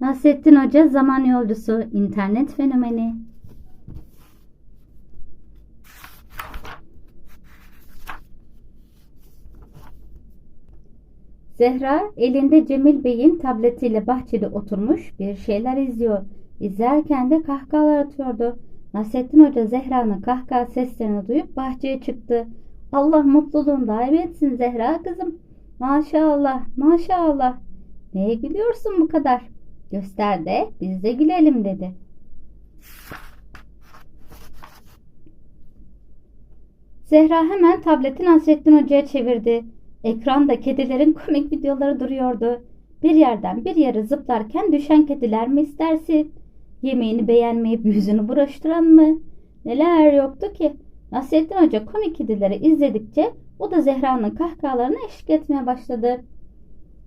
Nasrettin Hoca Zaman Yolcusu internet fenomeni. Zehra elinde Cemil Bey'in tabletiyle bahçede oturmuş bir şeyler izliyor. İzlerken de kahkahalar atıyordu. Nasrettin Hoca Zehra'nın kahkaha seslerini duyup bahçeye çıktı. Allah mutluluğunu daim etsin Zehra kızım. Maşallah, maşallah. Neye gülüyorsun bu kadar? Göster de biz de gülelim dedi. Zehra hemen tableti Nasrettin Hoca'ya çevirdi. Ekranda kedilerin komik videoları duruyordu. Bir yerden bir yere zıplarken düşen kediler mi istersin? Yemeğini beğenmeyip yüzünü buruşturan mı? Neler yoktu ki? Nasrettin Hoca komik kedileri izledikçe o da Zehra'nın kahkahalarına eşlik etmeye başladı.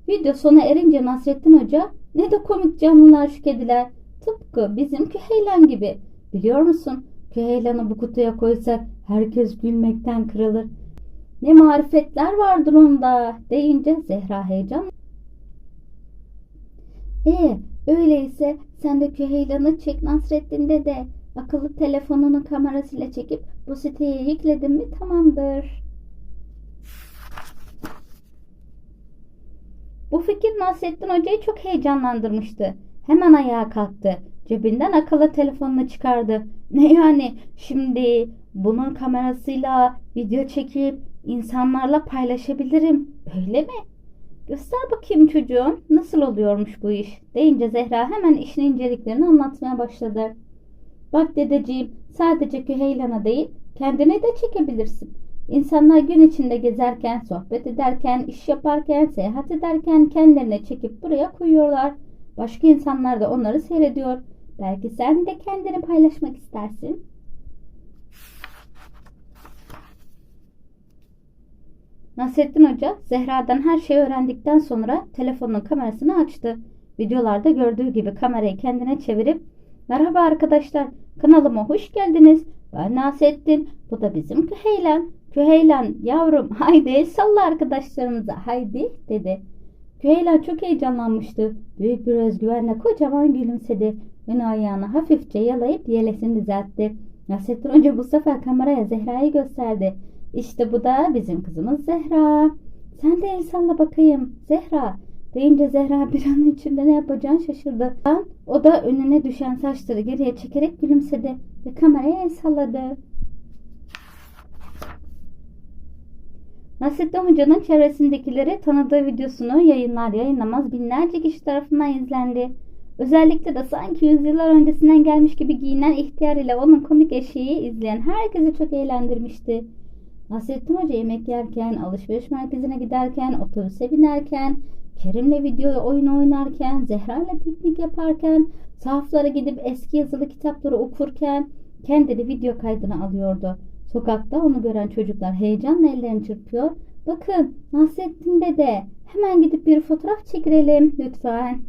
Video sona erince Nasrettin Hoca ne de komik canlılar şu kediler. Tıpkı bizim Küheylan gibi. Biliyor musun? Küheylan'ı bu kutuya koysak herkes gülmekten kırılır. Ne marifetler vardır onda deyince Zehra heyecan. E öyleyse sen de Küheylan'ı çek Nasrettin dede. Akıllı telefonunun kamerasıyla çekip bu siteye yükledin mi tamamdır. Bu fikir Nasrettin Hoca'yı çok heyecanlandırmıştı. Hemen ayağa kalktı. Cebinden akıllı telefonunu çıkardı. Ne yani şimdi bunun kamerasıyla video çekip insanlarla paylaşabilirim. Öyle mi? Göster bakayım çocuğum nasıl oluyormuş bu iş deyince Zehra hemen işin inceliklerini anlatmaya başladı. Bak dedeciğim sadece Küheylan'a değil kendine de çekebilirsin. İnsanlar gün içinde gezerken, sohbet ederken, iş yaparken, seyahat ederken kendilerine çekip buraya koyuyorlar. Başka insanlar da onları seyrediyor. Belki sen de kendini paylaşmak istersin. Nasrettin Hoca Zehra'dan her şeyi öğrendikten sonra telefonun kamerasını açtı. Videolarda gördüğü gibi kamerayı kendine çevirip Merhaba arkadaşlar kanalıma hoş geldiniz. Ben Nasrettin. Bu da bizim Küheylan. Küheylan yavrum haydi el salla arkadaşlarımıza haydi dedi. Küheylan çok heyecanlanmıştı. Büyük bir özgüvenle kocaman gülümsedi. Ön ayağını hafifçe yalayıp yelesini düzeltti. Nasrettin önce bu sefer kameraya Zehra'yı gösterdi. İşte bu da bizim kızımız Zehra. Sen de el salla bakayım Zehra. Deyince Zehra bir an içinde ne yapacağını şaşırdı. O da önüne düşen saçları geriye çekerek gülümsedi ve kameraya el salladı. Nasrettin Hoca'nın çevresindekileri tanıdığı videosunu yayınlar yayınlamaz binlerce kişi tarafından izlendi. Özellikle de sanki yüzyıllar öncesinden gelmiş gibi giyinen ihtiyar ile onun komik eşeği izleyen herkesi çok eğlendirmişti. Nasrettin Hoca yemek yerken, alışveriş merkezine giderken, otobüse binerken, Kerim'le video oyun oynarken, Zehra'yla piknik yaparken, sahaflara gidip eski yazılı kitapları okurken kendini video kaydına alıyordu. Sokakta onu gören çocuklar heyecanla ellerini çırpıyor. Bakın Nasrettin dede hemen gidip bir fotoğraf çekirelim lütfen.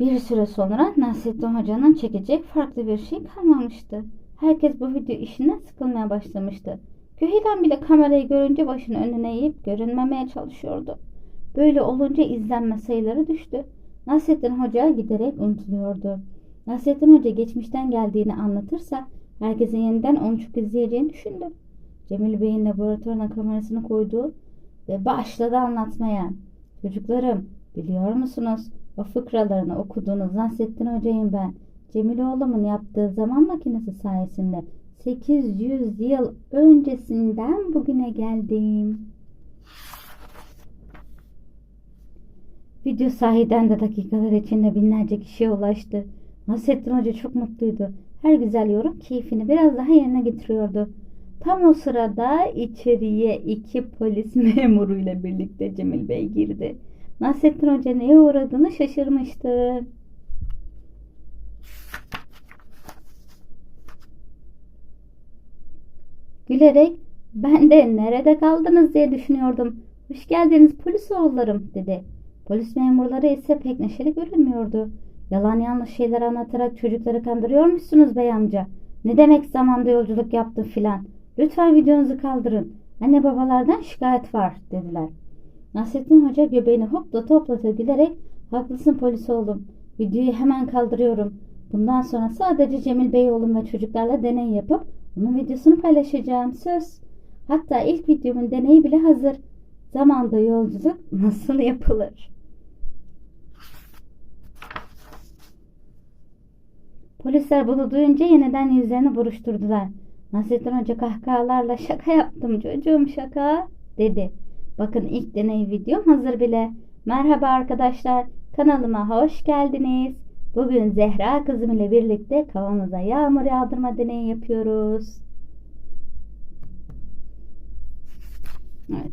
Bir süre sonra Nasrettin Hoca'nın çekecek farklı bir şey kalmamıştı. Herkes bu video işinden sıkılmaya başlamıştı. Küheylan bile kamerayı görünce başını önüne eğip görünmemeye çalışıyordu. Böyle olunca izlenme sayıları düştü. Nasrettin Hoca giderek unutuluyordu. Nasrettin Hoca geçmişten geldiğini anlatırsa herkesin yeniden onu çok izleyeceğini düşündü. Cemil Bey'in laboratuvarına kamerasını koydu ve başladı anlatmaya. Çocuklarım biliyor musunuz o fıkralarını okuduğunuz Nasrettin Hoca'yım ben. Cemil oğlumun yaptığı zaman makinesi sayesinde 800 yıl öncesinden bugüne geldim. Video sahiden de dakikalar içinde binlerce kişiye ulaştı. Nasrettin Hoca çok mutluydu. Her güzel yorum keyfini biraz daha yerine getiriyordu. Tam o sırada içeriye iki polis memuruyla birlikte Cemil Bey girdi. Nasrettin Hoca neye uğradığını şaşırmıştı. Gülerek ben de nerede kaldınız diye düşünüyordum. Hoş geldiniz polis oğullarım dedi. Polis memurları ise pek neşeli görünmüyordu. Yalan yanlış şeyler anlatarak çocukları kandırıyormuşsunuz bey amca. Ne demek zamanda yolculuk yaptı filan. Lütfen videonuzu kaldırın. Anne babalardan şikayet var dediler. Nasrettin Hoca göbeğini hopla toplata gülerek haklısın polis oğlum. Videoyu hemen kaldırıyorum. Bundan sonra sadece Cemil Beyoğlu ve çocuklarla deney yapıp onun videosunu paylaşacağım. Söz. Hatta ilk videomun deneyi bile hazır. Zamanda yolculuk nasıl yapılır? Polisler bunu duyunca yeniden yüzlerini buruşturdular. Nasrettin Hoca kahkahalarla şaka yaptım çocuğum şaka dedi. Bakın ilk deney videom hazır bile. Merhaba arkadaşlar kanalıma hoş geldiniz. Bugün Zehra kızım ile birlikte kavanoza yağmur yağdırma deneyi yapıyoruz. Evet.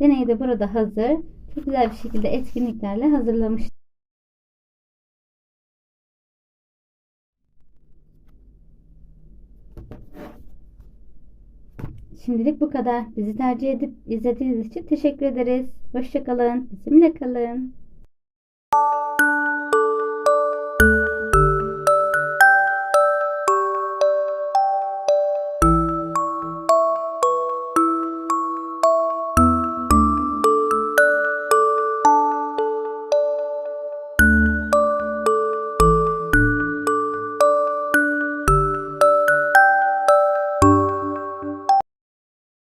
Deney de burada hazır. Çok güzel bir şekilde etkinliklerle hazırlamış. Şimdilik bu kadar. Bizi tercih edip izlediğiniz için teşekkür ederiz. Hoşçakalın. Bizimle kalın.